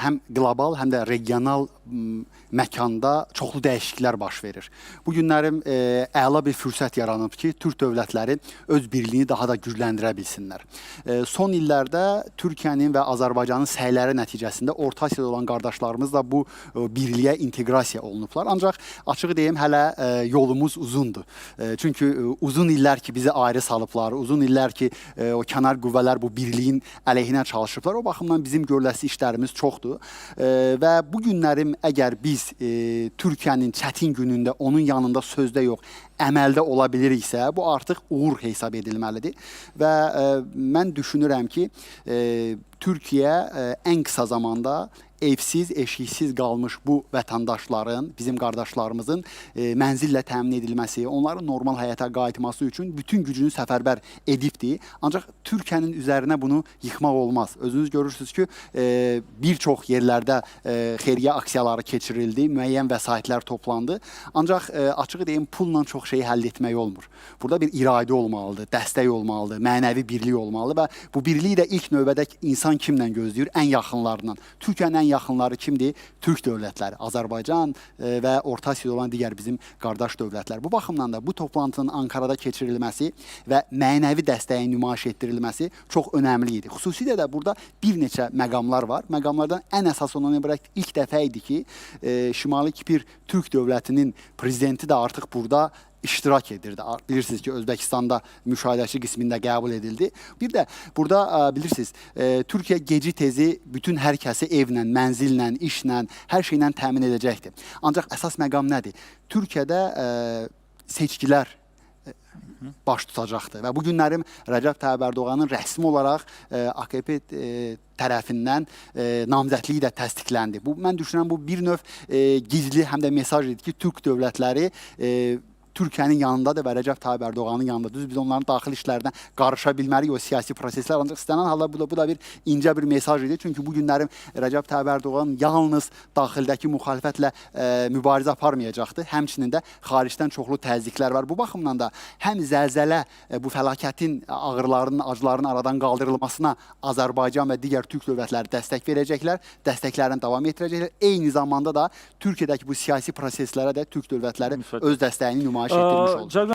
həm qlobal, həm də regional məkanda çoxlu dəyişikliklər baş verir. Bu günlərim e, əla bir fürsət yaranıb ki, Türk dövlətləri öz birliyini daha da gücləndirə bilsinlər. E, son illərdə Türkiyənin və Azərbaycanın səyləri nəticəsində Orta Asiyada olan qardaşlarımız da bu e, birliyə inteqrasiya olunublar. Ancaq açığı deyim, hələ e, yolumuz uzundur. E, çünki e, uzun illər ki bizi ayrı salıblar, uzun illər ki e, o kənar qüvvələr bu birliyin əleyhinə çalışıblar. O baxımdan bizim görüləsi işlərimiz çoxdur. E, və bu günlərim əgər biz e, Türkiyənin çətin günündə onun yanında sözdə yox, əməldə ola biliriksə, bu artıq uğur hesab edilməlidir. Və e, mən düşünürəm ki, e, Türkiyə e, ən zamanda evsiz, eşiksiz qalmış bu vətəndaşların, bizim qardaşlarımızın e, mənzillə təmin edilməsi, onların normal həyata qayıtması üçün bütün gücünü səfərbər edibdi. Ancaq Türkiyənin üzərinə bunu yıxmaq olmaz. Özünüz görürsüz ki, e, bir çox yerlərdə e, xeyriyyə aksiyaları keçirildi, müəyyən vəsaitlər toplandı. Ancaq e, açığı deyim, pulla çox şeyi həll etmək olmur. Burada bir iradə olmalıdır, dəstək olmalıdır, mənəvi birlik olmalıdır və bu birliyi də ilk növbədə insan kimlə gözləyir? Ən yaxınlarından. Türkiyənin ən yaxınları kimdir? Türk dövlətləri, Azərbaycan e, və Orta Asiyada olan digər bizim qardaş dövlətlər. Bu baxımdan da bu toplantının Ankarada keçirilməsi və mənəvi dəstəyin nümayiş etdirilməsi çox önəmli idi. Xüsusilə də burada bir neçə məqamlar var. Məqamlardan ən əsas olan ibarət ilk dəfə idi ki, e, Şimali Kipr Türk dövlətinin prezidenti də artıq burada iştirak edirdi. Bilirsiniz ki, Özbəkistanda müşahidəçi qismində qəbul edildi. Bir də burada bilirsiniz, ə, Türkiyə geci tezi bütün hər kəsi evlə, mənzillə, işlə, hər şeylə təmin edəcəkdir. Ancaq əsas məqam nədir? Türkiyədə ə, seçkilər ə, baş tutacaqdır və bu günlərim Rəcəb Tayyib Ərdoğanın rəsmi olaraq AKP tərəfindən ə, namzədliyi də təsdiqləndi. Bu mən düşünürəm bu bir növ ə, gizli həm də mesaj idi ki, Türk dövlətləri ə, Türkiyənin yanındadır və Rəcəb Tayyib Ərdoğanın yanındadır. Düz biz onların daxili işlərinə qarışa bilmərik o siyasi proseslər. Ancaq istənilən halda bu da, bu da bir incə bir mesaj idi. Çünki bu günlərim Rəcəb Tayyib Ərdoğan yalnız daxildəki müxalifətlə ə, mübarizə aparmayacaqdı. Həmçinin də xaricdən çoxlu təzyiqlər var. Bu baxımdan da həm zəlzələ ə, bu fəlakətin ağrılarının, acılarının aradan qaldırılmasına Azərbaycan və digər türk dövlətləri dəstək verəcəklər, dəstəklərini davam etdirəcəklər. Eyni zamanda da Türkiyədəki bu siyasi proseslərə də türk dövlətləri öz dəstəyini nümayiş maaş uh, ettirmiş